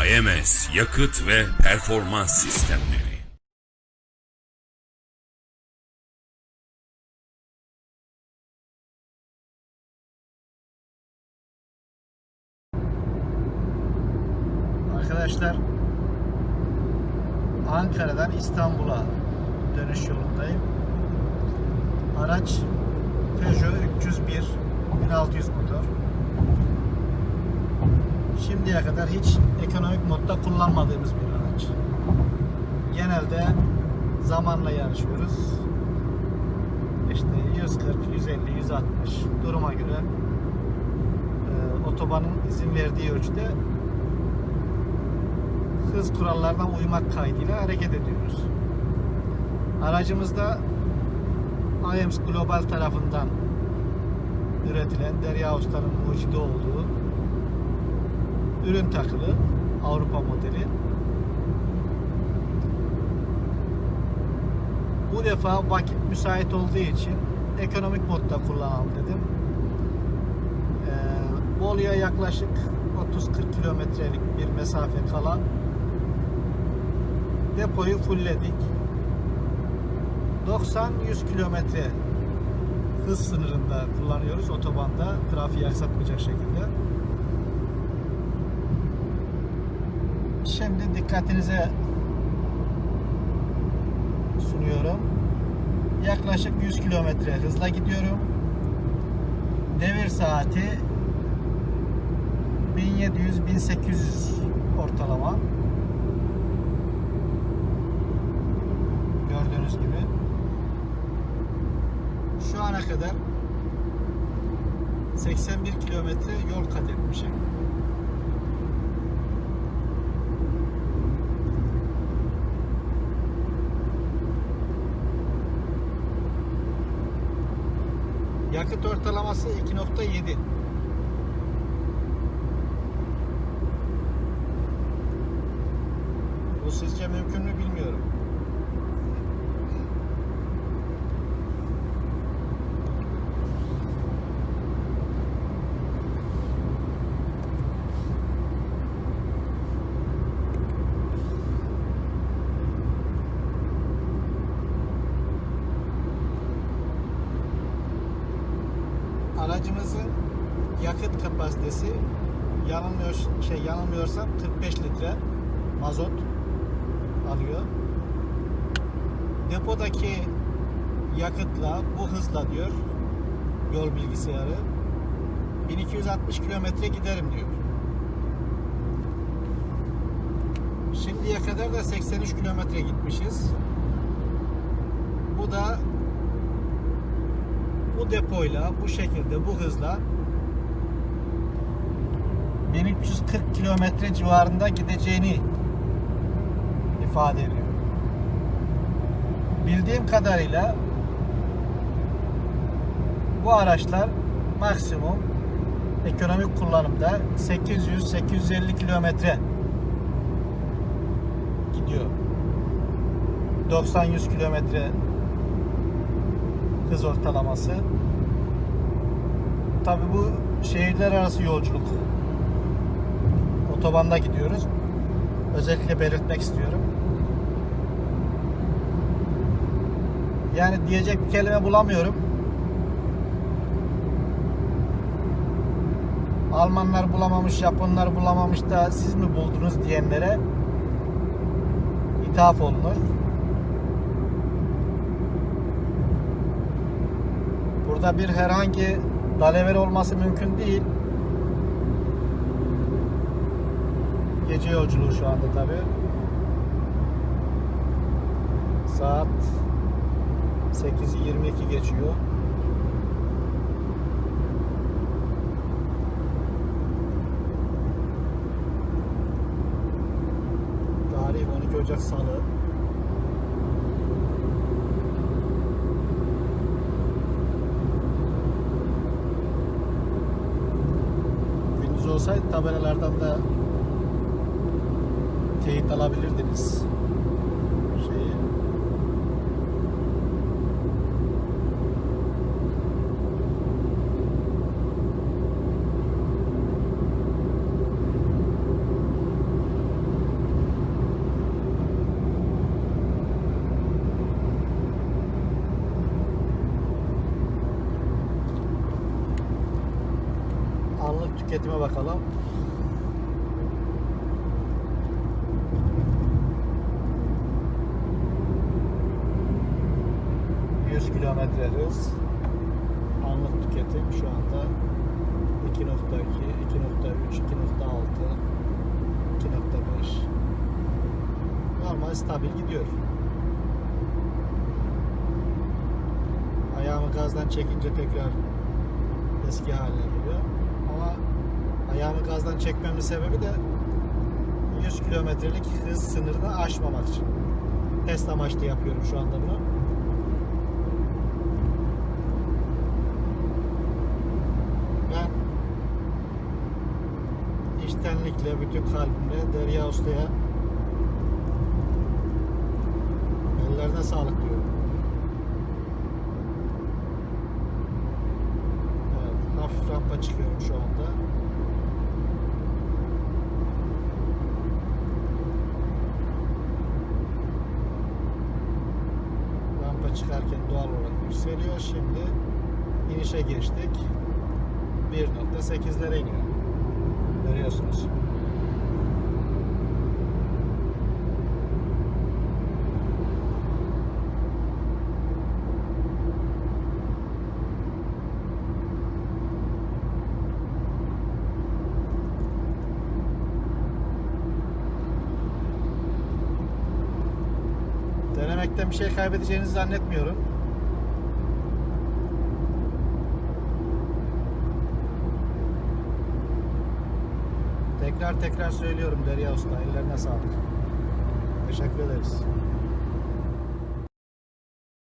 AMS Yakıt ve Performans Sistemleri Arkadaşlar Ankara'dan İstanbul'a dönüş yolundayım. Araç Peugeot 301 1600 motor. Şimdiye kadar hiç ekonomik modda kullanmadığımız bir araç. Genelde zamanla yarışıyoruz. İşte 140, 150, 160 duruma göre e, otobanın izin verdiği ölçüde hız kurallarına uymak kaydıyla hareket ediyoruz. Aracımızda IAMS Global tarafından üretilen Derya Usta'nın mucidi olduğu ürün takılı Avrupa modeli. Bu defa vakit müsait olduğu için ekonomik modda kullanalım dedim. Ee, Bolu'ya yaklaşık 30-40 kilometrelik bir mesafe kala depoyu fullledik. 90-100 kilometre hız sınırında kullanıyoruz otobanda trafiği aksatmayacak şekilde. Şimdi dikkatinize sunuyorum. Yaklaşık 100 kilometre hızla gidiyorum. Devir saati 1700-1800 ortalama. Gördüğünüz gibi. Şu ana kadar 81 kilometre yol kat. Yakıt ortalaması 2.7. Bu sizce mümkün mü bilmiyorum. Aracımızın yakıt kapasitesi yanılmıyor şey yanılmıyorsam 45 litre mazot alıyor. Depodaki yakıtla bu hızla diyor yol bilgisayarı 1260 kilometre giderim diyor. Şimdiye kadar da 83 kilometre gitmişiz. Bu da bu depoyla bu şekilde bu hızla 1340 kilometre civarında gideceğini ifade ediyor. Bildiğim kadarıyla bu araçlar maksimum ekonomik kullanımda 800-850 kilometre gidiyor. 90-100 kilometre hız ortalaması. Tabi bu şehirler arası yolculuk. Otobanda gidiyoruz. Özellikle belirtmek istiyorum. Yani diyecek bir kelime bulamıyorum. Almanlar bulamamış, Japonlar bulamamış da siz mi buldunuz diyenlere ithaf olunur. Burada bir herhangi dalever olması mümkün değil. Gece yolculuğu şu anda tabi. Saat 8'i 22 geçiyor. Tarih 12 Ocak Salı. Olsaydı tabelalardan da teyit alabilirdiniz. Şeyi. Anlık tüketime bakalım. ...100 kilometre hız... ...anlık tüketim şu anda... ...2.2, 2.3, 2.6... ...2.5... ...normal stabil gidiyor. Ayağımı gazdan çekince tekrar eski haline geliyor. Ama ayağımı gazdan çekmemin sebebi de 100 kilometrelik hız sınırını aşmamak için. Test amaçlı yapıyorum şu anda bunu. Ben içtenlikle, bütün kalbimle Derya Usta'ya ellerine sağlık diyorum. Evet, hafif rampa çıkıyorum şu anda. Yükseliyor. Şimdi inişe geçtik. 1.8'lere iniyor. Görüyorsunuz. Denemekten bir şey kaybedeceğinizi zannetmiyorum. Tekrar tekrar söylüyorum Derya Usta. Ellerine sağlık. Teşekkür ederiz.